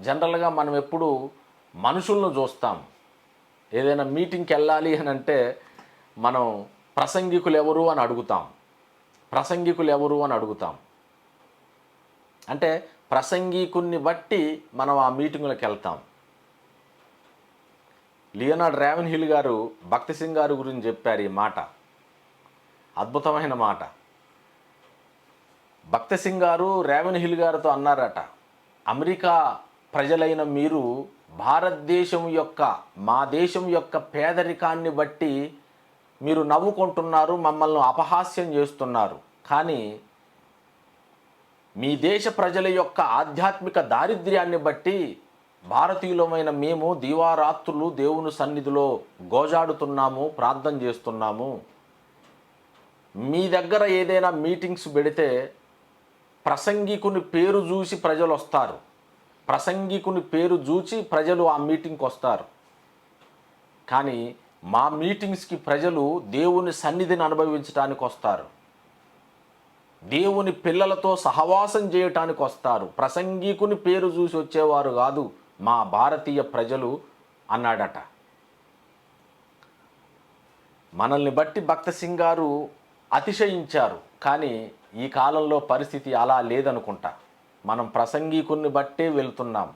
జనరల్గా మనం ఎప్పుడు మనుషులను చూస్తాం. ఏదైనా మీటింగ్కి వెళ్ళాలి అని అంటే మనం ప్రసంగికులు ఎవరు అని అడుగుతాం. ప్రసంగికులు ఎవరు అని అడుగుతాం. అంటే ప్రసంగికుని బట్టి మనం ఆ మీటింగులకు వెళ్తాం. లియోనార్డ్ రేవన్ హిల్ గారు భక్తి సింగ్ గారు గురించి చెప్పారు ఈ మాట. అద్భుతమైన మాట. భక్తి సింగ్ గారు రేవన్ హిల్ గారితో అన్నారట అమెరికా ప్రజలైన మీరు భారతదేశం యొక్క మా దేశం యొక్క పేదరికాన్ని బట్టి మీరు నవ్వుకుంటున్నారు మమ్మల్ని అపహాస్యం చేస్తున్నారు. కానీ మీ దేశ ప్రజల యొక్క ఆధ్యాత్మిక దారిద్ర్యాన్ని బట్టి భారతీయులమైన మేము దీవారాత్రులు దేవుని సన్నిధిలో గోజాడుతున్నాము ప్రార్థన చేస్తున్నాము. మీ దగ్గర ఏదైనా మీటింగ్స్ పెడితే ప్రసంగికుని పేరు చూసి ప్రజలు వస్తారు ప్రసంగికుని పేరు చూసి ప్రజలు ఆ మీటింగ్కి వస్తారు. కానీ మా మీటింగ్స్కి ప్రజలు దేవుని సన్నిధిని అనుభవించడానికి వస్తారు. దేవుని పిల్లలతో సహవాసం చేయటానికి వస్తారు. ప్రసంగికుని పేరు చూసి వచ్చేవారు కాదు మా భారతీయ ప్రజలు అన్నాడట. మనల్ని బట్టి భక్త సింగ్ గారు అతిశయించారు కానీ ఈ కాలంలో పరిస్థితి అలా లేదనుకుంటా. మనం ప్రసంగికుని బట్టే వెళ్తున్నాం.